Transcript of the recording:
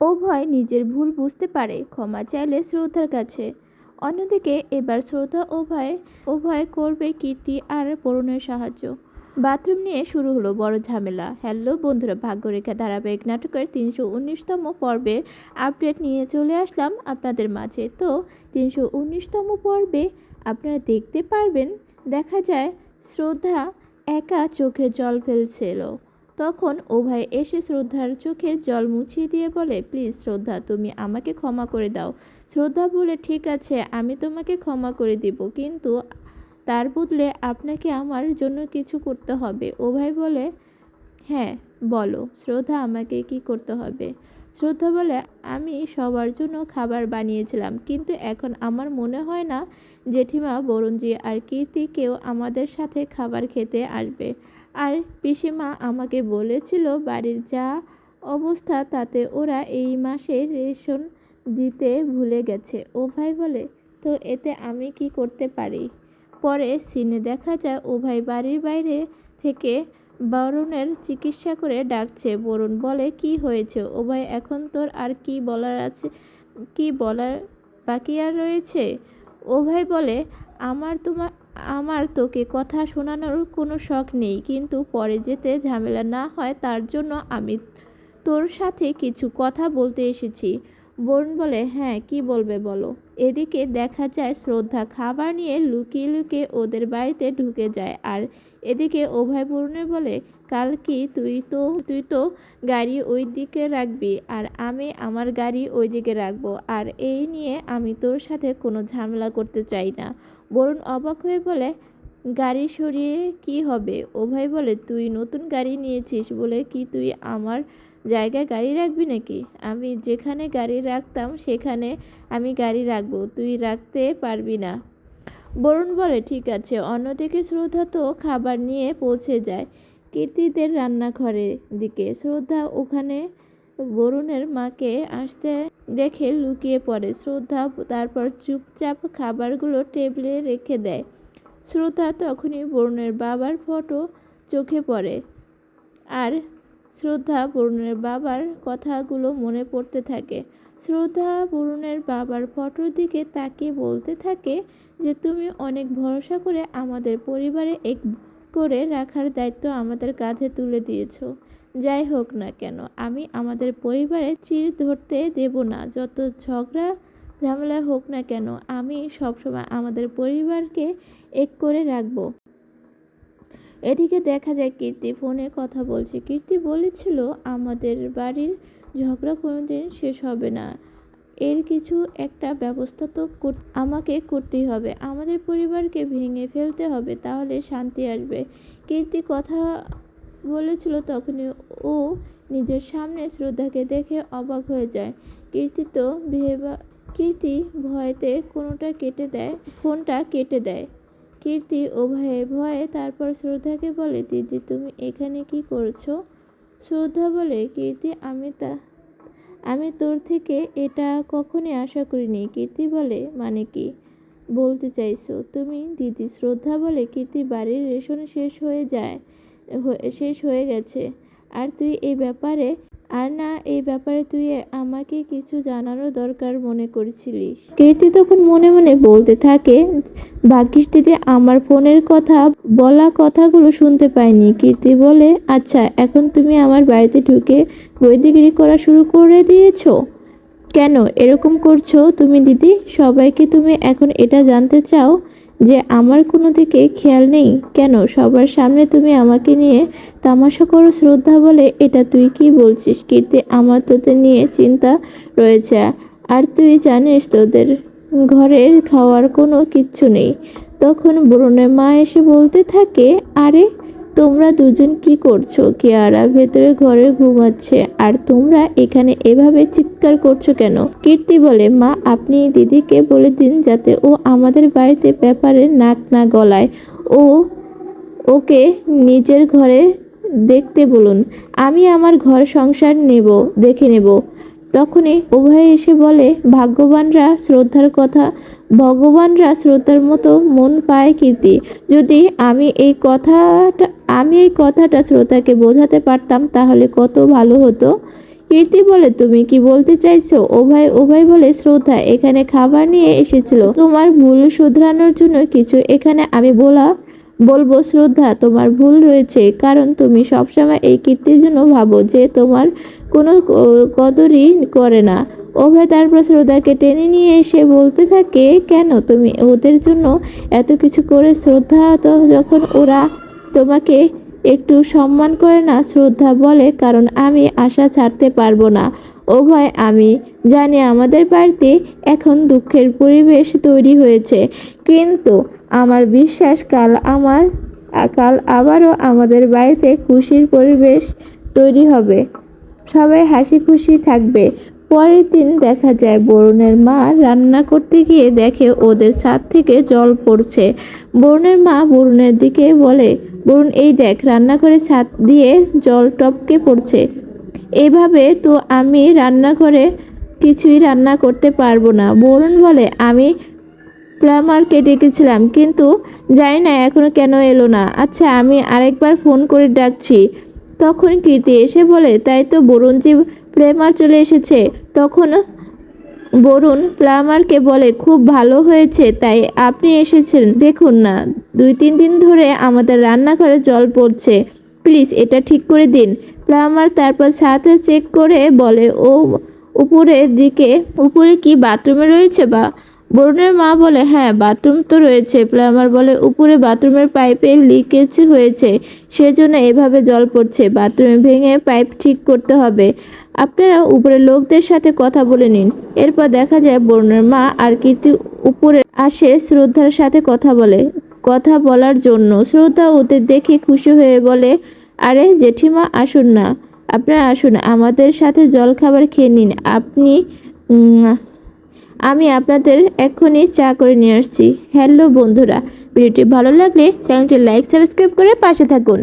উভয় নিজের ভুল বুঝতে পারে, ক্ষমা চাইলে শ্রদ্ধার কাছে। অন্যদিকে এবার শ্রদ্ধা উভয় উভয় করবে কীর্তি আর বরুণের সাহায্য। বাথরুম নিয়ে শুরু হলো বড় ঝামেলা। হ্যালো বন্ধুরা, ভাগ্যরেখা ধারাবাহিক নাটকের তিনশো উনিশতম পর্বের আপডেট নিয়ে চলে আসলাম আপনাদের মাঝে। তো তিনশো উনিশতম পর্বে আপনারা দেখতে পারবেন, দেখা যায় শ্রদ্ধা একা চোখে জল ফেলছিল। তখন উভয় এসে শ্রদ্ধার চোখের জল মুছিয়ে দিয়ে বলে, প্লিজ শ্রদ্ধা, তুমি আমাকে ক্ষমা করে দাও। শ্রদ্ধা বলে, ঠিক আছে, আমি তোমাকে ক্ষমা করে দিব, কিন্তু তার বদলে আপনাকে আমার জন্য কিছু করতে হবে। উভয় বলে হ্যাঁ বলো, শ্রদ্ধা, আমাকে কি করতে হবে? শ্রদ্ধা বলে আমি সবার জন্য খাবার বানিয়েছিলাম। কিন্তু এখন আমার মনে হয় না, জেঠিমা, বরুণজি আর কীর্তি কেউ আমাদের সাথে খাবার খেতে আসবে। আর পিসিমা আমাকে বলেছিল, বাড়ির যা অবস্থা তাতে ওরা এই মাসে রেশন দিতে ভুলে গেছে। ও ভাই বলে, তো এতে আমি কি করতে পারি? পরে সিনে দেখা যায় উভয় বাড়ির বাইরে থেকে বরুণের চিকিৎসা করে ডাকছে। বরুণ বলে, কি হয়েছে? উভয় এখন তোর আর কি বলার আছে? কি বলার বাকি আর রয়েছে? উভয় বলে, আমার তোমার আমার তোকে কথা শোনানোর কোনো শখ নেই, কিন্তু পরে যেতে ঝামেলা না হয় তার জন্য আমি তোর সাথে কিছু কথা বলতে এসেছি। বরুণ বলে হ্যাঁ কি বলবে বলো? এদিকে দেখা যায় শ্রদ্ধা খাবার নিয়ে লুকিয়ে লুকিয়ে ওদের বাড়িতে ঢুকে যায়। আর এদিকে অভয় বরুণের বলে, কাল কি তুই তো তুই তো গাড়ি ওই দিকে রাখবি, আর আমি আমার গাড়ি ওই দিকে রাখব, আর এই নিয়ে আমি তোর সাথে কোনো ঝামেলা করতে চাই না? বরুণ অবাক হয়ে বলে, গাড়ি সরিয়ে কি হবে? অভয় বলে, তুই নতুন গাড়ি নিয়েছিস বলে কি তুই আমার জায়গায় গাড়ি রাখবি নাকি? আমি যেখানে গাড়ি রাখতাম, সেখানে আমি গাড়ি রাখব। তুই রাখতে পারবি না। বরুণ বলে, ঠিক আছে। অন্যদিকে শ্রদ্ধা তো খাবার নিয়ে পৌঁছে যায় কীর্তিদের রান্নাঘরের দিকে। শ্রদ্ধা ওখানে বরুণের মাকে আসতে দেখে লুকিয়ে পড়ে। শ্রদ্ধা তারপর চুপচাপ খাবারগুলো টেবিলে রেখে দেয়। শ্রদ্ধা তখনই বরুণের বাবার ফটো চোখে পড়ে। আর শ্রদ্ধা বরুণের বাবার কথাগুলো মনে পড়তে থাকে। শ্রদ্ধা বরুণের বাবার ফটোর দিকে তাকিয়ে বলতে থাকে যে, তুমি অনেক ভরসা করে আমাদের পরিবারে এক করে রাখার দায়িত্ব আমাদের কাঁধে তুলে দিয়েছ। যাই হোক না কেন, আমি আমাদের পরিবারে চির ধরতে দেব না। যত ঝগড়া ঝামেলা হোক না কেন, আমি সবসময় আমাদের পরিবারকে এক করে রাখব। এদিকে দেখা যায় কীর্তি ফোনে কথা বলছে। কীর্তি বলেছিল, আমাদের বাড়ির ঝগড়া কোনোদিন শেষ হবে না। এর কিছু একটা ব্যবস্থা তো আমাকে করতেই হবে। আমাদের পরিবারকে ভেঙে ফেলতে হবে, তাহলে শান্তি আসবে। কীর্তি কথা বলেছিল তখনই ও নিজের সামনে শ্রদ্ধাকে দেখে অবাক হয়ে যায়। কীর্তি তো ভেবা, কীর্তি ভয়তে কোনোটা কেটে দেয়, ফোনটা কেটে দেয়। কীর্তি ও ভয়ে ভয়ে তারপর শ্রদ্ধাকে বলে, দিদি, তুমি এখানে কি করছ? শ্রদ্ধা বলে, কীর্তি, আমি তা, আমি তোর থেকে এটা কখনই আশা করিনি। কীর্তি বলে মানে কি? বলতে চাইছো, তুমি দিদি? শ্রদ্ধা বলে, কীর্তি, বাড়ির রেশন শেষ হয়ে যায় শেষ হয়ে গেছে। আর তুই এই ব্যাপারে, আর না এই ব্যাপারে তুই আমাকে কিছু জানানোর দরকার মনে করছিলিস? কীর্তি তখন মনে মনে বলতে থাকে ভাগ্যিস দিদি আমার ফোনের কথা, বলা কথাগুলো শুনতে পাইনি। কীর্তি বলে আচ্ছা এখন তুমি আমার বাড়িতে ঢুকে বৈদিগিরি করা শুরু করে দিয়েছ? কেন? এরকম করছ তুমি, দিদি? সবাইকে তুমি এখন এটা জানতে চাও যে আমার কোনো দিকে খেয়াল নেই? কেন? সবার সামনে তুমি আমাকে নিয়ে তামাশা করো শ্রদ্ধা বলে, এটা তুই কি বলছিস? কীর্তি, আমার তোদের নিয়ে চিন্তা রয়েছে। আর তুই জানিস তোদের ঘরের খাওয়ার কোনো কিচ্ছু নেই। তখন বরুণের মা এসে বলতে থাকে, আরে, তোমরা দুজন কি করছ? কিয়ারা ভেতরে ঘরে ঘুমাচ্ছে, আর তোমরা এখানে এভাবে চিৎকার করছ কেন? কীর্তি বলে, মা, আপনি দিদিকে বলে দিন যাতে ও আমাদের বাড়িতে ব্যাপারে নাক না গলায়। ও, ওকে নিজের ঘরে দেখতে বলুন। আমি আমার ঘর সংসার নেব, দেখে নেব। তখনই উভয় এসে বলে, ভাগ্যবানরা শ্রদ্ধার কথা, ভগবানরা শ্রদ্ধার মতো মন পায় কীর্তি। যদি আমি এই কথাটা, আমি এই কথাটা শ্রোতাকে বোঝাতে পারতাম, তাহলে কত ভালো হতো। কীর্তি বলে, তুমি কি বলতে চাইছো? ওভাই ওভাই বলে, শ্রদ্ধা, এখানে খাবার নিয়ে এসেছিল। তোমার ভুল শুধরানোর জন্য কিছু এখানে আমি বলা বলব, শ্রদ্ধা, তোমার ভুল রয়েছে, কারণ তুমি সবসময় এই কীর্তির জন্য ভাবো যে তোমার কোনো কদরই করে না। অভয় তারপর শ্রদ্ধাকে টেনে নিয়ে এসে বলতে থাকে, কেন তুমি ওদের জন্য এত কিছু করে শ্রদ্ধা? তো যখন ওরা তোমাকে একটু সম্মান করে না, শ্রদ্ধা বলে, কারণ আমি আশা ছাড়তে পারব না। অভয় আমি জানি আমাদের বাড়িতে এখন দুঃখের পরিবেশ তৈরি হয়েছে। কিন্তু আমার বিশ্বাস, কাল আমার, কাল আবারও আমাদের বাড়িতে খুশির পরিবেশ তৈরি হবে। সবাই হাসি খুশি থাকবে। পরের দিন দেখা যায়, বরুণের মা রান্না করতে গিয়ে দেখে ওদের ছাদ থেকে জল পড়ছে। বরুণের মা বরুণের দিকে বলে, বরুণ, এই দেখ, রান্নাঘরে ছাদ দিয়ে জল টপকে পড়ছে। এভাবে তো আমি রান্নাঘরে কিছুই রান্না করতে পারব না। বরুণ বলে, আমি প্লামারকে ডেকেছিলাম, কিন্তু জানি না এখনও কেন এলো না। আচ্ছা আমি আরেকবার ফোন করে ডাকছি। তখন কীর্তি এসে বলে, তাই তো বরুণ যে প্লেমার চলে এসেছে। তখন বরুণ প্লামারকে বলে, খুব ভালো হয়েছে, তাই আপনি এসেছেন। দেখুন না, দুই তিন দিন ধরে আমাদের রান্নাঘরে জল পড়ছে। প্লিজ, এটা ঠিক করে দিন। প্লামার তারপর সাথে চেক করে বলে, ও, উপরের দিকে, উপরে কি বাথরুমে রয়েছে বা বরুণের মা বলে হ্যাঁ বাথরুম তো রয়েছে। প্লামার বলে, উপরে বাথরুমের পাইপে লিকেজ হয়েছে, সেজন্য এভাবে জল পড়ছে। বাথরুমে ভেঙে পাইপ ঠিক করতে হবে। আপনারা উপরে লোকদের সাথে কথা বলে নিন। এরপর দেখা যায় বরুণের মা আর কীর্তি উপরে আসে শ্রদ্ধার সাথে কথা বলে, কথা বলার জন্য। শ্রদ্ধা ওদের দেখে খুশি হয়ে বলে, আরে, জেঠিমা, আসুন না। আপনারা আসুন, আমাদের সাথে জল খাবার খেয়ে নিন। আপনি আমি আপনাদের এক্ষুনি চা করে নিয়ে আসছি। হ্যালো বন্ধুরা, ভিডিওটি ভালো লাগলে চ্যানেলটি লাইক, সাবস্ক্রাইব করে পাশে থাকুন।